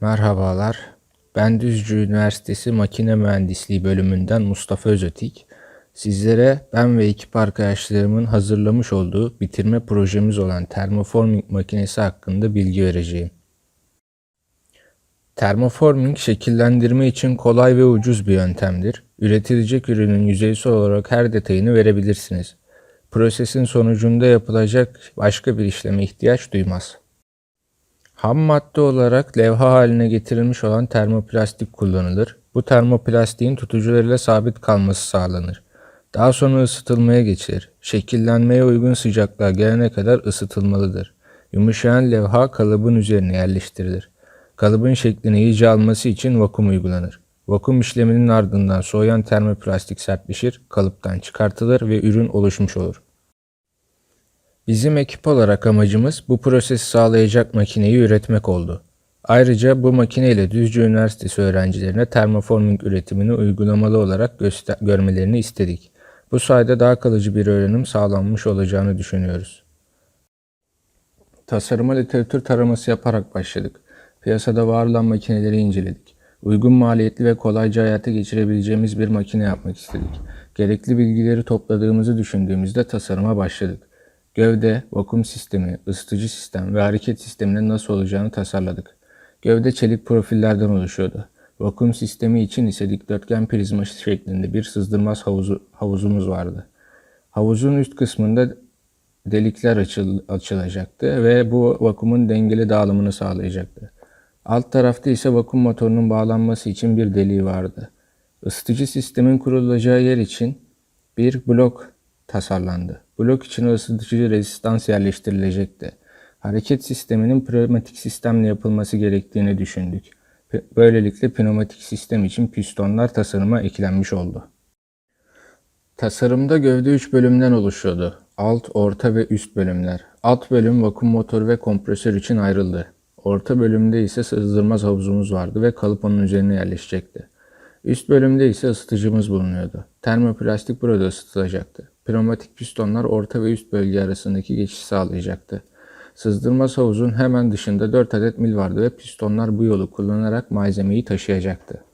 Merhabalar. Ben Düzce Üniversitesi Makine Mühendisliği bölümünden Mustafa Özötik. Sizlere ben ve ekip arkadaşlarımın hazırlamış olduğu bitirme projemiz olan termoforming makinesi hakkında bilgi vereceğim. Termoforming şekillendirme için kolay ve ucuz bir yöntemdir. Üretilecek ürünün yüzeysel olarak her detayını verebilirsiniz. Prosesin sonucunda yapılacak başka bir işleme ihtiyaç duymaz. Ham madde olarak levha haline getirilmiş olan termoplastik kullanılır. Bu termoplastiğin tutucularıyla sabit kalması sağlanır. Daha sonra ısıtılmaya geçilir. Şekillenmeye uygun sıcaklığa gelene kadar ısıtılmalıdır. Yumuşayan levha kalıbın üzerine yerleştirilir. Kalıbın şeklini iyice alması için vakum uygulanır. Vakum işleminin ardından soğuyan termoplastik sertleşir, kalıptan çıkartılır ve ürün oluşmuş olur. Bizim ekip olarak amacımız bu prosesi sağlayacak makineyi üretmek oldu. Ayrıca bu makineyle Düzce Üniversitesi öğrencilerine termoforming üretimini uygulamalı olarak görmelerini istedik. Bu sayede daha kalıcı bir öğrenim sağlanmış olacağını düşünüyoruz. Tasarıma literatür taraması yaparak başladık. Piyasada var olan makineleri inceledik. Uygun maliyetli ve kolayca hayata geçirebileceğimiz bir makine yapmak istedik. Gerekli bilgileri topladığımızı düşündüğümüzde tasarıma başladık. Gövde, vakum sistemi, ısıtıcı sistem ve hareket sisteminin nasıl olacağını tasarladık. Gövde çelik profillerden oluşuyordu. Vakum sistemi için ise dikdörtgen prizma şeklinde bir sızdırmaz havuzu, havuzumuz vardı. Havuzun üst kısmında delikler açıl, açılacaktı ve bu vakumun dengeli dağılımını sağlayacaktı. Alt tarafta ise vakum motorunun bağlanması için bir deliği vardı. Isıtıcı sistemin kurulacağı yer için bir blok tasarlandı. Blok içine ısıtıcı rezistans yerleştirilecekti. Hareket sisteminin pneumatik sistemle yapılması gerektiğini düşündük. Böylelikle pneumatik sistem için pistonlar tasarıma eklenmiş oldu. Tasarımda gövde 3 bölümden oluşuyordu. Alt, orta ve üst bölümler. Alt bölüm vakum motor ve kompresör için ayrıldı. Orta bölümde ise sızdırmaz havuzumuz vardı ve kalıp onun üzerine yerleşecekti. Üst bölümde ise ısıtıcımız bulunuyordu. Termoplastik burada ısıtılacaktı. Pneumatik pistonlar orta ve üst bölge arasındaki geçişi sağlayacaktı. Sızdırmaz havuzun hemen dışında 4 adet mil vardı ve pistonlar bu yolu kullanarak malzemeyi taşıyacaktı.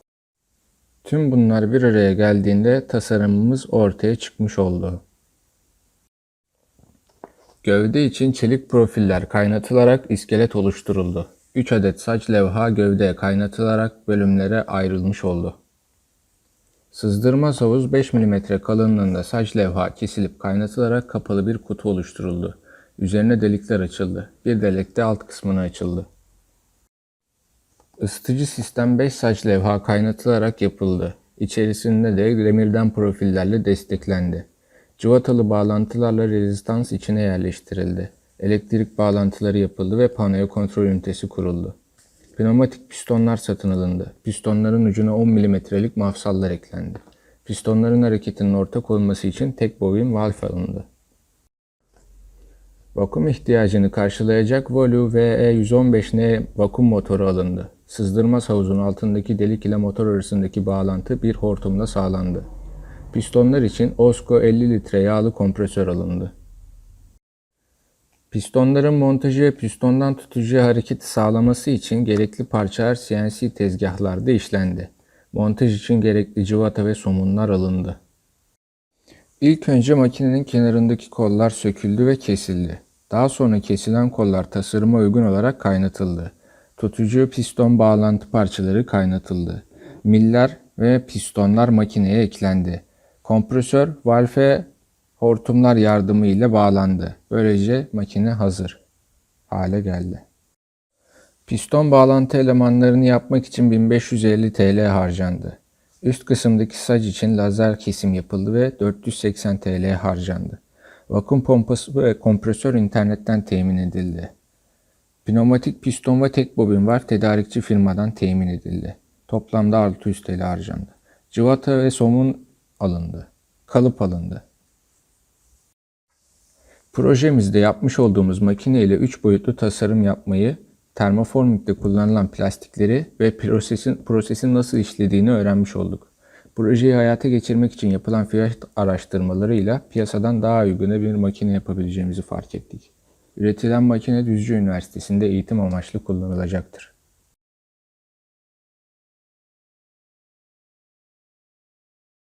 Tüm bunlar bir araya geldiğinde tasarımımız ortaya çıkmış oldu. Gövde için çelik profiller kaynatılarak iskelet oluşturuldu. 3 adet saç levha gövdeye kaynatılarak bölümlere ayrılmış oldu. Sızdırmaz havuz 5 mm kalınlığında saç levha kesilip kaynatılarak kapalı bir kutu oluşturuldu. Üzerine delikler açıldı. Bir delik de alt kısmına açıldı. Isıtıcı sistem 5 saç levha kaynatılarak yapıldı. İçerisinde de demirden profillerle desteklendi. Cıvatalı bağlantılarla rezistans içine yerleştirildi. Elektrik bağlantıları yapıldı ve panoya kontrol ünitesi kuruldu. Pneumatik pistonlar satın alındı. Pistonların ucuna 10 mm'lik mafsallar eklendi. Pistonların hareketinin ortak olması için tek bobin valve alındı. Vakum ihtiyacını karşılayacak Volu VE115N vakum motoru alındı. Sızdırmaz havuzun altındaki delik ile motor arasındaki bağlantı bir hortumla sağlandı. Pistonlar için Osco 50 litre yağlı kompresör alındı. Pistonların montajı ve pistondan tutucuya hareketi sağlaması için gerekli parçalar CNC tezgahlarda işlendi. Montaj için gerekli cıvata ve somunlar alındı. İlk önce makinenin kenarındaki kollar söküldü ve kesildi. Daha sonra kesilen kollar tasarıma uygun olarak kaynatıldı. Tutucu piston bağlantı parçaları kaynatıldı. Miller ve pistonlar makineye eklendi. Kompresör, valve hortumlar yardımıyla bağlandı. Böylece makine hazır hale geldi. Piston bağlantı elemanlarını yapmak için 1550 TL harcandı. Üst kısımdaki sac için lazer kesim yapıldı ve 480 TL harcandı. Vakum pompası ve kompresör internetten temin edildi. Pneumatik piston ve tek bobin var tedarikçi firmadan temin edildi. Toplamda 600 TL harcandı. Cıvata ve somun alındı. Kalıp alındı. Projemizde yapmış olduğumuz makine ile 3 boyutlu tasarım yapmayı, termoformikte kullanılan plastikleri ve prosesin, prosesin nasıl işlediğini öğrenmiş olduk. Projeyi hayata geçirmek için yapılan fiyat araştırmalarıyla piyasadan daha uygun bir makine yapabileceğimizi fark ettik. Üretilen makine Düzce Üniversitesi'nde eğitim amaçlı kullanılacaktır.